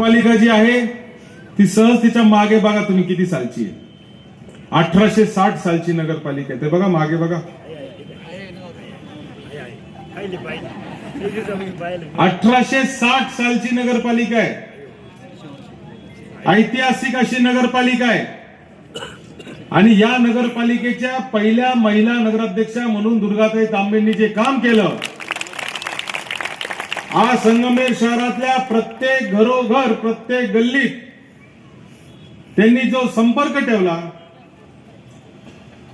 पालिका जी आहे ती सहज तिच्यामागे बघा तुम्ही किती सालची आहे. अठराशे साठ सालची नगरपालिका आहे. ते बघा मागे बघा. अठराशे साठ सालची नगरपालिका आहे. ऐतिहासिक अशी नगरपालिका आहे. आणि या नगरपालिकेच्या पहिल्या महिला नगराध्यक्षा म्हणून दुर्गाताई तांबेंनी जे काम केलं आज संगमेर शहरातल्या प्रत्येक घरोघर प्रत्येक गल्लीत त्यांनी जो संपर्क ठेवला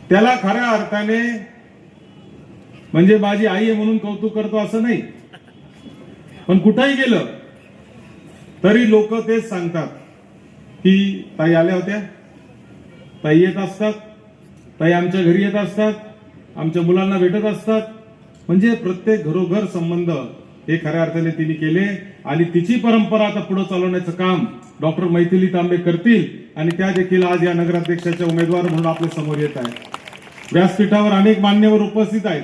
त्याला खऱ्या अर्थाने म्हणजे माझी आई आहे म्हणून कौतुक करतो असं नाही. पण कुठंही गेलं तरी लोक तेच सांगतात की ताई आल्या होत्या. ताई येत असतात. ताई आमच्या घरी येत असतात. आमच्या मुलांना भेटत असतात. म्हणजे प्रत्येक घरोघर संबंध हे खऱ्या अर्थाने तिने केले आणि तिची परंपरा आता पुढे चालवण्याचं काम डॉक्टर मैथिली तांबे करतील आणि त्या देखील आज या नगराध्यक्षाच्या उमेदवार म्हणून आपल्यासमोर येत आहे व्यासपीठावर अनेक मान्यवर उपस्थित आहेत.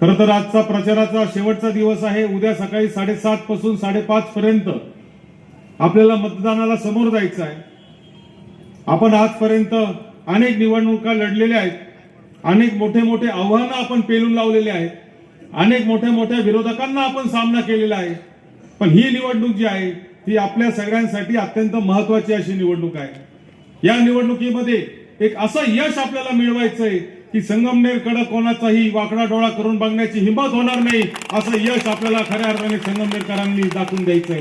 खर तर आजचा प्रचाराचा शेवटचा दिवस आहे. उद्या सकाळी साडेसात पासून साडेपाच पर्यंत आपल्याला मतदानाला समोर जायचं आहे. आपण आजपर्यंत अनेक निवडणुका लढलेल्या आहेत. अनेक मोठे मोठे आव्हानं आपण पेलून लावलेले आहेत. अनेक मोठ्या मोठ्या विरोधकांना आपण सामना केलेला आहे. पण ही निवडणूक जी आहे ती आपल्या सगळ्यांसाठी अत्यंत महत्वाची अशी निवडणूक आहे. या निवडणुकीमध्ये एक असं यश आपल्याला मिळवायचंय की संगमनेरकडे कोणाचाही वाकडा डोळा करून बघण्याची हिंमत होणार नाही असं यश आपल्याला खऱ्या अर्थाने संगमनेरकरांनी दाखवून द्यायचंय.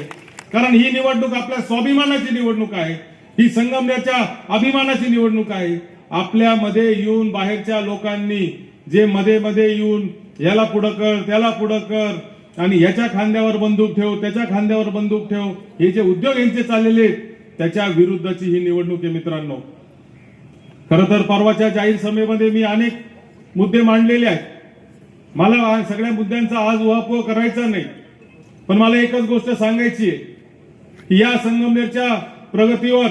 कारण ही निवडणूक आपल्या स्वाभिमानाची निवडणूक आहे. ही संगमनेरच्या अभिमानाची निवडणूक आहे. आपल्यामध्ये येऊन बाहेरच्या लोकांनी जे मध्ये मध्ये येऊन याला पुढं कर त्याला पुढं कर. आणि याच्या खांद्यावर बंदूक ठेव त्याच्या खांद्यावर बंदूक ठेव. हे जे उद्योग यांचे चाललेले आहेत, त्याच्या विरुद्धची ही निवडणूक आहे मित्रांनो. खर तर परवाच्या जाहीर सभेमध्ये मी अनेक मुद्दे मांडलेले आहेत. मला सगळ्या मुद्द्यांचा आज उहापोह करायचा नाही. पण मला एकच गोष्ट सांगायची आहे. की या संगमनेरच्या प्रगतीवर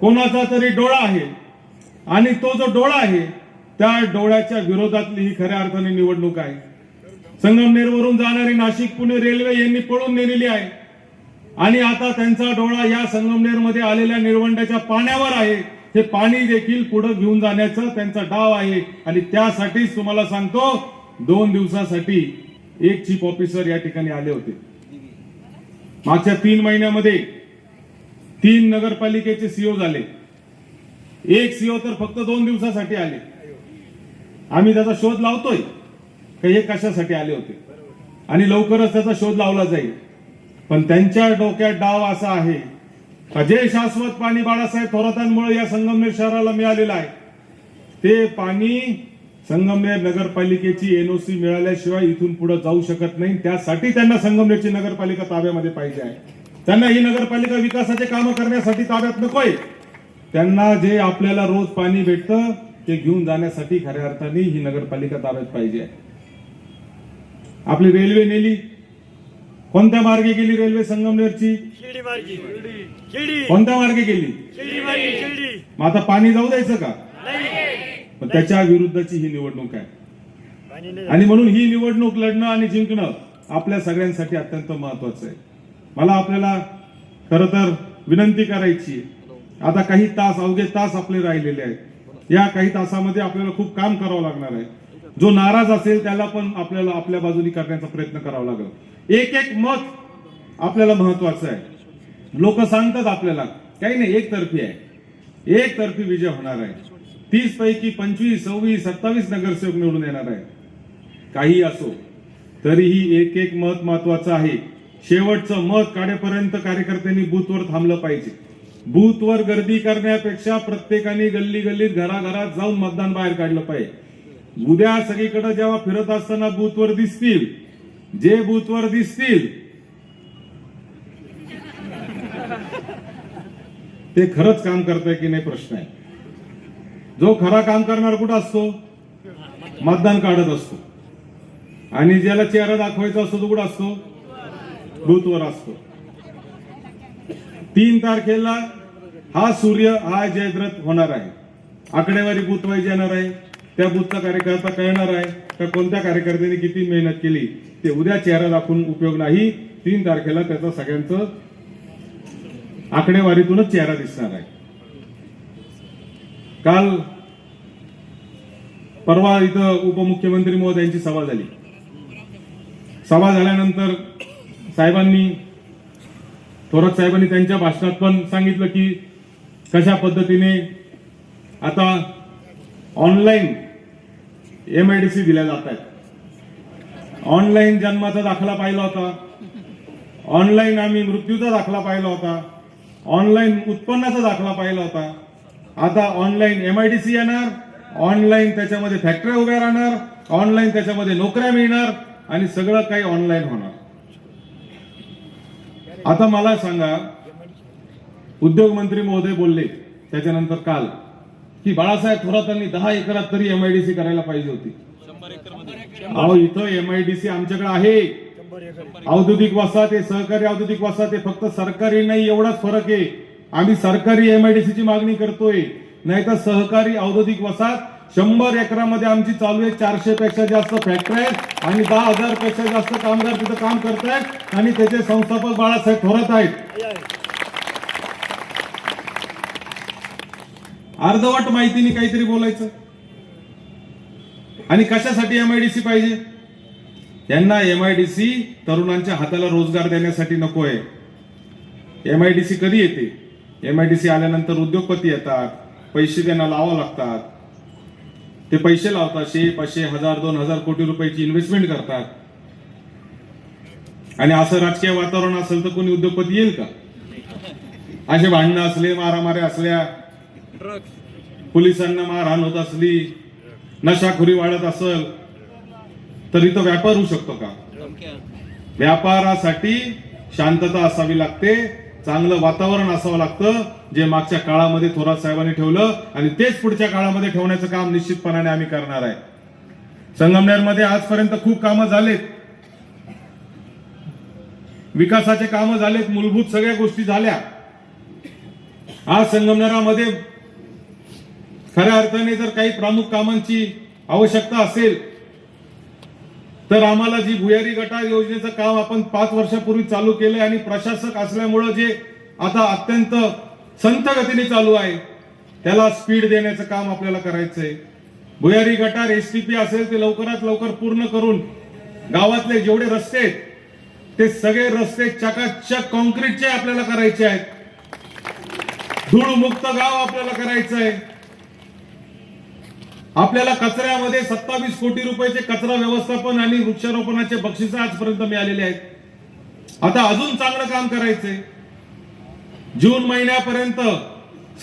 कोणाचा तरी डोळा आहे. आणि तो जो डोळा आहे त्या डोळ्याच्या विरोधातली ही खऱ्या अर्थाने निवडणूक आहे. संगमनेरवरून जाणारी नाशिक पुणे रेल्वे यांनी पळून नेलेली आहे. आणि आता त्यांचा डोळा या संगमनेरमध्ये आलेल्या निर्वंडाच्या पाण्यावर आहे. हे पाणी देखील पुढे घेऊन जाण्याचा त्यांचा डाव आहे. आणि त्यासाठीच तुम्हाला सांगतो दोन दिवसासाठी एक चीफ ऑफिसर या ठिकाणी आले होते. मागच्या तीन महिन्यामध्ये तीन नगरपालिकेचे सीओ झाले. एक सीओ तर फक्त दोन दिवसासाठी आले. आम्ही त्याचा शोध लावतोय. की हे कशासाठी आले होते? आणि लवकरच त्याचा शोध लावला जाईल. पण त्यांच्या डोक्यात डाव असा आहे का जे शाश्वत पाणी बाळासाहेब थोरातांमुळे या संगमनेर शहराला मिळालेलं आहे. ते पाणी संगमनेर नगरपालिकेची एनओसी मिळाल्याशिवाय इथून पुढे जाऊ शकत नाही. त्यासाठी त्यांना संगमनेरची नगरपालिका ताब्यामध्ये पाहिजे आहे. त्यांना ही नगरपालिका विकासाचे कामं करण्यासाठी ताब्यात नकोय. त्यांना जे आपल्याला रोज पाणी भेटतं ते घेऊन जाण्यासाठी खऱ्या अर्थाने ही नगरपालिका ताब्यात पाहिजे आपली रेल्वे नेली. कोणत्या मार्गे गेली रेल्वे संगमनेरची? कोणत्या मार्गे गेली? मग आता पाणी जाऊ द्यायचं का? पण त्याच्या विरुद्धची ही निवडणूक आहे. आणि म्हणून ही निवडणूक लढणं आणि जिंकणं आपल्या सगळ्यांसाठी अत्यंत महत्वाचं आहे. मला आपल्याला खर तर विनंती करायची. आता काही तास अवघे तास आपले राहिलेले आहेत. या काही तासामध्ये आपल्याला खूप काम करावं लागणार आहे. जो नाराज असेल त्याला पण आपल्याला आपल्या बाजूनी करण्याचा प्रयत्न करावा लागेल. एक एक मत आपल्याला महत्वाचं आहे. लोक सांगतात आपल्याला काही नाही एकतर्फी आहे. एकतर्फी विजय होणार आहे. तीस पैकी पंचवीस सव्वीस सत्तावीस नगरसेवक निवडून येणार आहे काही असो तरीही एक एक मत महत्वाचं आहे. शेवटचं मत काढेपर्यंत कार्यकर्त्यांनी बूथवर थांबलं पाहिजे. बूथवर गर्दी करण्यापेक्षा प्रत्येकाने गल्ली गल्लीत घराघरात जाऊन मतदान बाहेर काढलं पाहिजे. उद्या सगळीकडे जेव्हा फिरत असताना बूथवर दिसतील जे बूथवर दिसतील ते खरंच काम करताय की नाही प्रश्न आहे. जो खरा काम करणार कुठं असतो? मतदान काढत असतो. आणि ज्याला चेहरा दाखवायचा असतो तो कुठं असतो? बूथवर असतो. तीन तारखेला हा सूर्य हा जयद्रथ होणार आहे. आकडेवारी बूथ वाईज येणार आहे. त्या बूथचा कार्यकर्ता कळणार आहे का कोणत्या कार्यकर्त्यांनी किती मेहनत केली ते उद्या चेहरा दाखवून उपयोग नाही. तीन तारखेला त्याचा सगळ्यांचं आकडेवारीतूनच चेहरा दिसणार आहे. काल परवा इथं उपमुख्यमंत्री महोदयांची सभा झाली. सभा झाल्यानंतर साहेबांनी थोरात साहेबांनी त्यांच्या भाषणात पण सांगितलं की कशा पद्धतीने आता online M I D C दिल्या जात आहेत ऑनलाईन जन्माचा दाखला पाहिला होता. ऑनलाईन आम्ही मृत्यूचा दाखला पाहिला होता. ऑनलाईन उत्पन्नाचा दाखला पाहिला होता. आता online M I D C येणार ऑनलाईन त्याच्यामध्ये फॅक्टऱ्या उभ्या राहणार ऑनलाईन त्याच्यामध्ये नोकऱ्या मिळणार आणि सगळं काही ऑनलाईन होणार. आता मला सांगा उद्योग मंत्री महोदय बोलले त्याच्यानंतर काल की बाळासाहेब थोरातांनी दहा एकरात तरी एमआयडीसी करायला पाहिजे होती. अहो इथं एमआयडीसी आमच्याकडे आहे. औद्योगिक वसाहत हे सहकारी औद्योगिक वसाहत हे फक्त सरकारी नाही एवढाच फरक आहे. आम्ही सरकारी एमआयडीसीची मागणी करतोय. नाहीतर सहकारी औद्योगिक वसाहत शंभर एकरामध्ये आमची चालू आहे. चारशे पेक्षा जास्त फॅक्टरी आहेत आणि दहा हजारपेक्षा जास्त कामगार तिथं काम करतायत आणि त्याचे संस्थापक बाळासाहेब थोरात आहेत. अर्धवट माहितीने काहीतरी बोलायचं. आणि कशासाठी एमआयडीसी पाहिजे? त्यांना एमआयडीसी तरुणांच्या हाताला रोजगार देण्यासाठी नको आहे एमआयडीसी कधी येते? एमआयडीसी आल्यानंतर उद्योगपती येतात पैसे त्यांना लावा लागतात. ते पैसे लावतात शे पाचशे हजार दोन हजार कोटी रुपयाची इन्व्हेस्टमेंट करतात. आणि असं राजकीय वातावरण असेल तर कोणी उद्योगपती येईल का? असे भांडणं असले मारामाऱ्या असल्या पोलिसांना मारहाण होत असली नशाखोरी वाढत असल तर इथं व्यापार होऊ शकतो का? व्यापारासाठी शांतता असावी लागते चांगलं वातावरण असावं लागतं जे मागच्या काळामध्ये थोरात साहेबांनी ठेवलं आणि तेच पुढच्या काळामध्ये ठेवण्याचं काम निश्चितपणाने आम्ही करणार आहे. संगमनेरमध्ये आजपर्यंत खूप कामं झालेत. विकासाचे कामं झालेत मूलभूत सगळ्या गोष्टी झाल्या. आज संगमनेरामध्ये खऱ्या अर्थाने जर काही प्रमुख कामांची आवश्यकता असेल तर आम्हाला जी भुयारी गटार योजनेचं काम आपण पाच वर्षापूर्वी चालू केलंय आणि प्रशासक असल्यामुळं जे आता अत्यंत संथ गतीने चालू आहे त्याला स्पीड देण्याचं काम आपल्याला करायचंय. भुयारी गटार एसटीपी असेल ते लवकरात लवकर पूर्ण करून गावातले जेवढे रस्ते आहेत ते सगळे रस्ते चकाचक कॉन्क्रीटचे आपल्याला करायचे आहेत. धूळ मुक्त गाव आपल्याला करायचं आहे आपल्याला कचऱ्यामध्ये सत्तावीस कोटी रुपयाचे कचरा व्यवस्थापन आणि वृक्षारोपणाचे बक्षिस आजपर्यंत मिळालेले आहेत. आता अजून चांगलं काम करायचंय. जून महिन्यापर्यंत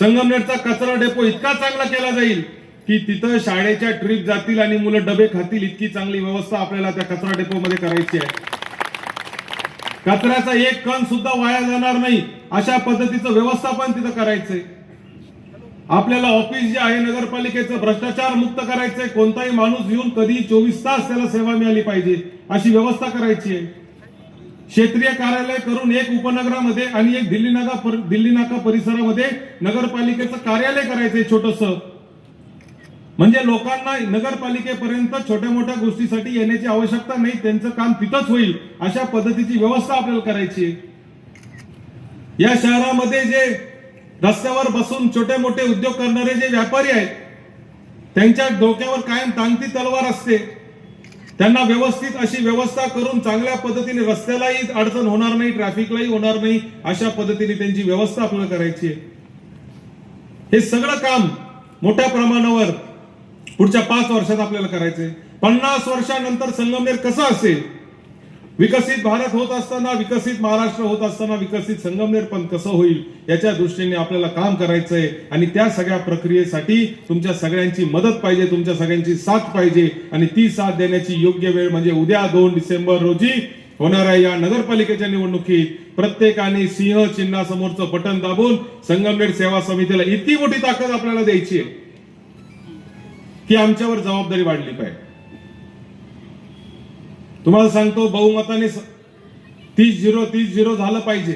संगमनेरचा कचरा डेपो इतका चांगला केला जाईल की तिथं शाळेच्या ट्रिप जातील आणि मुलं डबे खातील इतकी चांगली व्यवस्था आपल्याला त्या कचरा डेपो मध्ये करायची आहे. कचऱ्याचा एक कण सुद्धा वाया जाणार नाही. अशा पद्धतीचं व्यवस्थापन तिथं करायचंय. आपल्याला ऑफिस जे आहे नगरपालिकेचं भ्रष्टाचार मुक्त करायचंय. कोणताही माणूस येऊन कधी चोवीस तास त्याला सेवा मिळाली पाहिजे. अशी व्यवस्था करायची आहे. क्षेत्रीय कार्यालय करून एक उपनगरामध्ये आणि एक दिल्ली नाका पर- दिल्ली नाका परिसरामध्ये नगरपालिकेचं कार्यालय करायचंय छोटस. म्हणजे लोकांना नगरपालिकेपर्यंत छोट्या मोठ्या गोष्टीसाठी येण्याची आवश्यकता नाही. त्यांचं काम तिथंच होईल. अशा पद्धतीची व्यवस्था आपल्याला करायची आहे. या शहरामध्ये जे रस्त्यावर बसून छोटे मोठे उद्योग करणारे जे व्यापारी आहेत त्यांच्या डोक्यावर कायम टांगती तलवार असते. त्यांना व्यवस्थित अशी व्यवस्था करून चांगल्या पद्धतीने रस्त्यालाही अडचण होणार नाही ट्रॅफिकलाही होणार नाही अशा पद्धतीने त्यांची व्यवस्था आपल्याला करायची आहे. हे सगळं काम मोठ्या प्रमाणावर पुढच्या पाच वर्षात आपल्याला करायचंय. पन्नास वर्षानंतर संगमनेर कसं असेल? विकसित भारत होत असताना विकसित महाराष्ट्र होत असताना विकसित संगमनेर पण कसं होईल याच्या दृष्टीने आपल्याला काम करायचंय. आणि त्या सगळ्या प्रक्रियेसाठी तुमच्या सगळ्यांची मदत पाहिजे तुमच्या सगळ्यांची साथ पाहिजे. आणि ती साथ देण्याची योग्य वेळ म्हणजे उद्या दोन डिसेंबर रोजी होणाऱ्या या नगरपालिकेच्या निवडणुकीत. प्रत्येकाने सिंह चिन्हासमोरचं बटन दाबून संगमनेर सेवा समितीला इतकी मोठी ताकद आपल्याला द्यायची आहे की आमच्यावर जबाबदारी वाढली पाहिजे. तुम्हाला सांगतो बहुमताने तीस झिरो तीस झिरो झालं पाहिजे.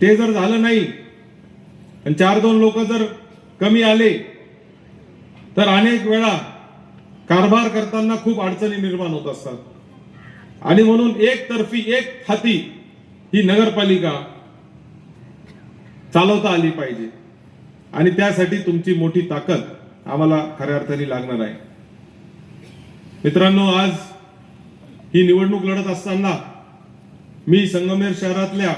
ते जर झालं नाही आणि चार दोन लोक जर कमी आले तर अनेक वेळा कारभार करताना खूप अडचणी निर्माण होत असतात. आणि म्हणून एकतर्फी एक हाती ही नगरपालिका चालवता आली पाहिजे. आणि त्यासाठी तुमची मोठी ताकद आम्हाला खऱ्या अर्थाने लागणार आहे. मित्रांनो आज ही निवडणूक लढत असताना मी संगमेर शहरातल्या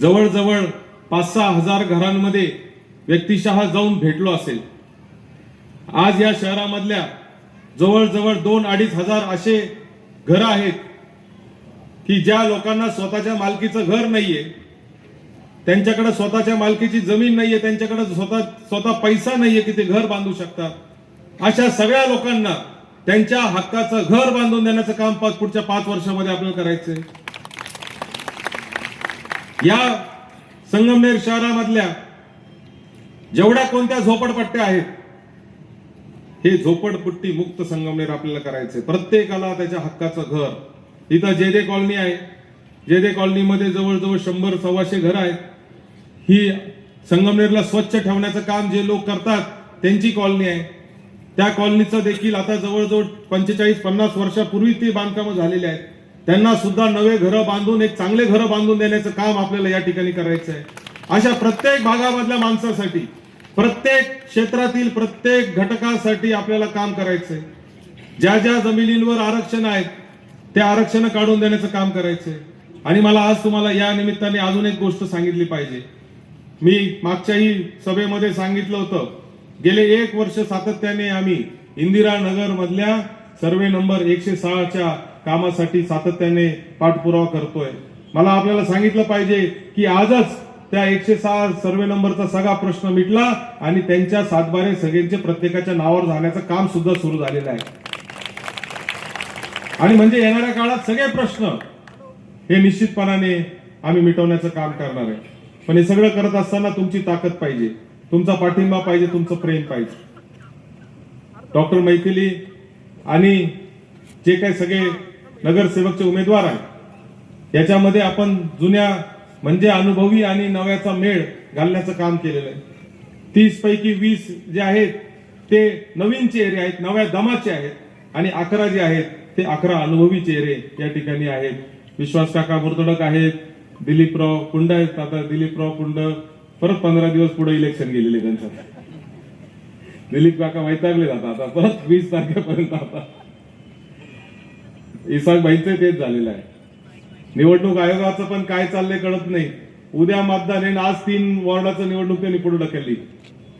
जवळजवळ पाच सहा हजार घरांमध्ये व्यक्तिशः जाऊन भेटलो असेल. आज या शहरामधल्या जवळजवळ दोन अडीच हजार असे घरं आहेत की ज्या लोकांना स्वतःच्या मालकीचं घर नाहीये त्यांच्याकडे स्वतःच्या मालकीची जमीन नाहीये त्यांच्याकडे स्वतः स्वतः पैसा नाहीये की ते घर बांधू शकतात. अशा सगळ्या लोकांना त्यांच्या हक्काचं घर बांधून देण्याचं काम पाच पुढच्या पाच वर्षामध्ये आपल्याला करायचंय. या संगमनेर शहरामधल्या जेवढ्या कोणत्या झोपडपट्ट्या आहेत हे झोपडपट्टी मुक्त संगमनेर आपल्याला करायचंय. प्रत्येकाला त्याच्या हक्काचं घर. इथं जे कॉलनी आहे जे कॉलनीमध्ये जवळजवळ शंभर सव्वाशे घर आहेत ही संगमनेरला स्वच्छ ठेवण्याचं काम जे लोक करतात त्यांची कॉलनी आहे. त्या कॉलनीचं देखील आता जवळजवळ पंचेचाळीस पन्नास वर्षापूर्वी ती बांधकामं झालेली आहेत. त्यांना सुद्धा नवे घरं बांधून एक चांगले घरं बांधून देण्याचं काम आपल्याला या ठिकाणी करायचं आहे. अशा प्रत्येक भागामधल्या माणसासाठी प्रत्येक क्षेत्रातील प्रत्येक घटकासाठी आपल्याला काम करायचंय ज्या ज्या जमिनींवर आरक्षण आहेत त्या आरक्षण काढून देण्याचं काम करायचंय आणि मला आज तुम्हाला या निमित्ताने अजून एक गोष्ट सांगितली पाहिजे. मी मागच्याही सभेमध्ये सांगितलं होतं गेले एक वर्ष सातत्याने आम्ही इंदिरा नगर मधल्या सर्वे नंबर एकशे सहाच्या कामासाठी सातत्याने पाठपुरावा करतोय. मला आपल्याला सांगितलं पाहिजे की आजच त्या एकशे सहा सर्वे नंबरचा सगळा प्रश्न मिटला आणि त्यांच्या सातबारे सगळ्यांचे प्रत्येकाच्या नावावर जाण्याचं काम सुद्धा सुरू झालेलं आहे. आणि म्हणजे येणाऱ्या काळात सगळे प्रश्न हे निश्चितपणाने आम्ही मिटवण्याचं काम करणार आहे. पण हे सगळं करत असताना तुमची ताकद पाहिजे. तुमचा पाठिंबा पाहिजे तुमचं प्रेम पाहिजे. डॉक्टर मैथिली आणि जे काही सगळे नगरसेवकचे उमेदवार आहेत याच्यामध्ये आपण जुन्या म्हणजे अनुभवी आणि नव्याचा मेळ घालण्याचं काम केलेलं आहे. तीस पैकी वीस जे आहेत ते नवीन चेहरे आहेत नव्या दमाचे आहेत आणि अकरा जे आहेत ते अकरा अनुभवी चेहरे या ठिकाणी आहेत. विश्वास काका मुर्तडक आहेत दिलीपराव कुंड आहेत. आता दिलीपराव कुंड परत पंधरा दिवस पुढे इलेक्शन गेलेले त्यांचं दिलीप काका वैतागले जातात आता परत वीस तारखेपर्यंत आता. इसाक भाईचे तेच झालेलं आहे. निवडणूक आयोगाचं पण काय चाललंय कळत नाही. उद्या मतदान आहे आज तीन वॉर्डाचं निवडणूक त्यांनी पुढे ढकलली.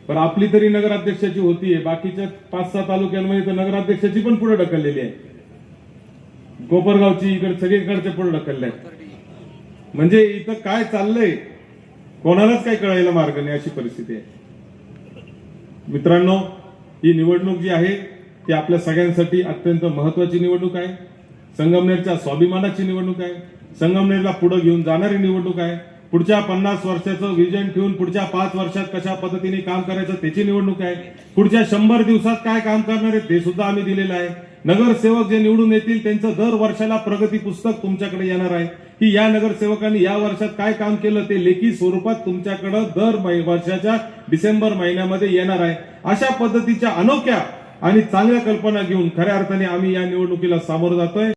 पण आपली तरी नगराध्यक्षाची होतीये बाकीच्या पाच सहा तालुक्यांमध्ये तर नगराध्यक्षाची पण पुढे ढकललेली आहे. कोपरगावची इकडे सगळीकडच्या पुढे ढकलल्या म्हणजे इथं काय चाललंय? कोणालाच काही कळायला मार्ग नाही अशी परिस्थिती आहे. मित्रांनो ही निवडणूक जी आहे ती आपल्या सगळ्यांसाठी अत्यंत महत्वाची निवडणूक आहे. संगमनेरच्या स्वाभिमानाची निवडणूक आहे. संगमनेरला पुढे घेऊन जाणारी निवडणूक आहे. पुढच्या पन्नास वर्षाचं विजन ठेवून पुढच्या पाच वर्षात कशा पद्धतीने काम करायचं त्याची निवडणूक आहे. पुढच्या शंभर दिवसात काय काम करणार आहे ते सुद्धा आम्ही दिलेलं आहे. नगरसेवक जे निवडून येतील त्यांचं दर वर्षाला प्रगती पुस्तक तुमच्याकडे येणार आहे. की या नगरसेवकांनी या वर्षात काय काम केलं ते लेखी स्वरूपात तुमच्याकडं दर वर्षाच्या डिसेंबर महिन्यामध्ये येणार आहे. अशा पद्धतीच्या अनोख्या आणि चांगल्या कल्पना घेऊन खऱ्या अर्थाने आम्ही या निवडणुकीला सामोरं जातोय.